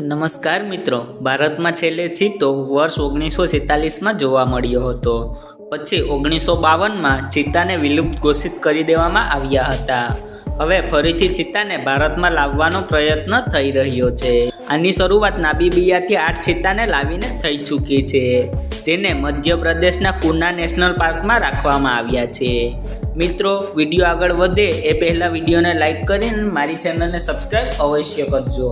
નમસ્કાર મિત્રો, ભારતમાં છેલ્લે ચિત્તો વર્ષ ઓગણીસો છેતાલીસમાં જોવા મળ્યો હતો. પછી ઓગણીસો બાવનમાં ચિત્તાને વિલુપ્ત ઘોષિત કરી દેવામાં આવ્યા હતા. હવે ફરીથી ચિત્તાને ભારતમાં લાવવાનો પ્રયત્ન થઈ રહ્યો છે. આની શરૂઆત નાબીબિયાથી આઠ ચિત્તાને લાવીને થઈ ચૂકી છે, જેને મધ્યપ્રદેશના કુના નેશનલ પાર્કમાં રાખવામાં આવ્યા છે. મિત્રો વીડિયો આગળ વધે એ પહેલાં વિડીયોને લાઈક કરીને મારી ચેનલને સબસ્ક્રાઈબ અવશ્ય કરજો.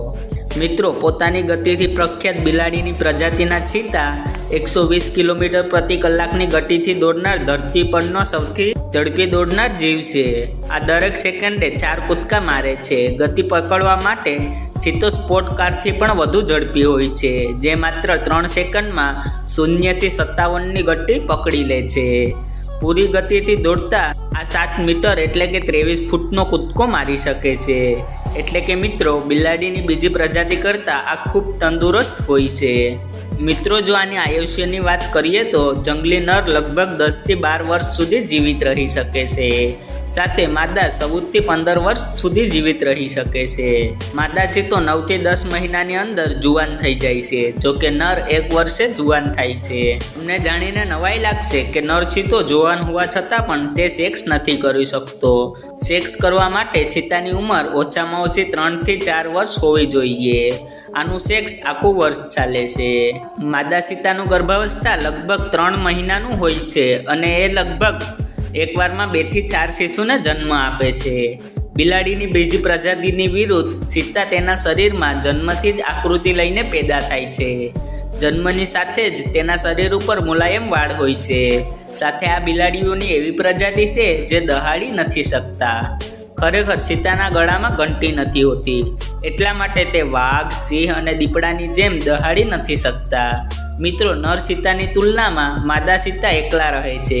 મિત્રો, પોતાની ગતિથી પ્રખ્યાત બિલાડીની પ્રજાતિના ચીતા એકસો વીસ કિલોમીટર પ્રતિ કલાકની ગતિથી દોડનાર ધરતી પરનો સૌથી ઝડપી દોડનાર જીવ છે. આ દરેક સેકન્ડે ચાર કૂદકા મારે છે. ગતિ પકડવા માટે ચિત્તો સ્પોર્ટ કારથી પણ વધુ ઝડપી હોય છે, જે માત્ર ત્રણ સેકન્ડમાં શૂન્યથી સત્તાવનની ગતિ પકડી લે છે. પૂરી ગતિથી દોડતા સાત મીટર એટલે કે ત્રેવીસ ફૂટનો કૂદકો મારી શકે છે. એટલે કે મિત્રો, બિલાડીની બીજી પ્રજાતિ કરતાં આ ખૂબ તંદુરસ્ત હોય છે. મિત્રો, જો આની આયુષ્યની વાત કરીએ તો જંગલી નર લગભગ દસથી બાર વર્ષ સુધી જીવિત રહી શકે છે. સાથે માદા ચૌદથી પંદર વર્ષ સુધી જીવિત રહી શકે છે. માદા ચિત્તો નવથી દસ મહિનાની અંદર જુવાન થઈ જાય છે જોકે નર એક વર્ષે જુવાન થાય છે. તમને જાણીને નવાઈ લાગશે કે નર ચિત્તો જુવાન હોવા છતાં પણ તે સેક્સ નથી કરી શકતો. સેક્સ કરવા માટે ચિત્તાની ઉંમર ઓછામાં ઓછી ત્રણથી ચાર વર્ષ હોવી જોઈએ. આનું સેક્સ આખું વર્ષ ચાલે છે. માદા સીતાનું ગર્ભાવસ્થા લગભગ ત્રણ મહિનાનું હોય છે અને એ લગભગ એકવારમાં બેથી ચાર શિશુને જન્મ આપે છે. બિલાડીની બીજી પ્રજાતિની વિરુદ્ધ ચિત્તા તેના શરીરમાં જન્મથી જ આકૃતિ લઈને પેદા થાય છે. જન્મની સાથે જ તેના શરીર ઉપર મુલાયમ વાળ હોય છે. સાથે આ બિલાડીઓની એવી પ્રજાતિ છે જે દહાડી નથી શકતા. ખરેખર સીતાના ગળામાં ઘંટી નથી હોતી. એટલા માટે તે વાઘ, સિંહ અને દીપડાની જેમ દહાડી નથી શકતા. મિત્રો નર સીતાની તુલનામાં માદા સીતા એકલા રહે છે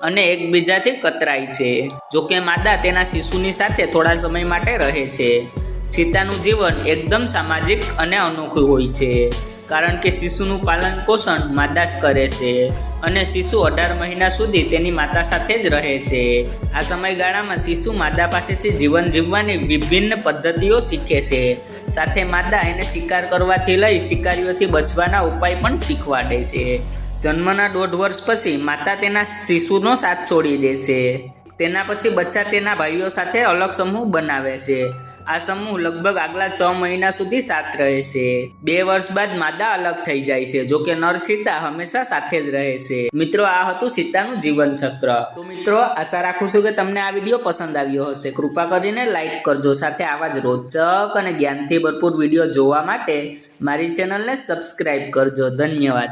અને એકબીજાથી કતરાય છે. જોકે માદા તેના શિશુની સાથે થોડા સમય માટે રહે છે. સીતાનું જીવન એકદમ સામાજિક અને અનોખું હોય છે. કારણ કે શિશુનું પાલન પોષણ માદા જ કરે છે અને શિશુ અઢાર મહિના સુધી તેની માતા સાથે જ રહે છે. આ સમયગાળામાં શિશુ માદા પાસેથી જીવન જીવવાની વિભિન્ન પદ્ધતિઓ શીખે છે. સાથે માદા એને શિકાર કરવાથી લઈ શિકારીઓથી બચવાના ઉપાય પણ શીખવાડે છે. જન્મના દોઢ વર્ષ પછી માતા તેના શિશુનો સાથ છોડી દે છે. તેના પછી બચ્ચા તેના ભાઈઓ સાથે અલગ સમૂહ બનાવે છે. આ સમૂહ લગભગ આગલા છ મહિના સુધી સાથ રહે છે બે વર્ષ બાદ માદા અલગ થઈ જાય છે જોકે નર ચિત્તા હંમેશા સાથે જ રહે છે. મિત્રો, આ હતું સીતાનું જીવન ચક્ર. તો મિત્રો, આશા રાખું છું કે તમને આ વીડિયો પસંદ આવ્યો હશે. કૃપા કરીને લાઈક કરજો, સાથે આવા જ રોચક અને જ્ઞાનથી ભરપૂર વીડિયો જોવા માટે મારી ચેનલને સબસ્ક્રાઈબ કરજો. ધન્યવાદ.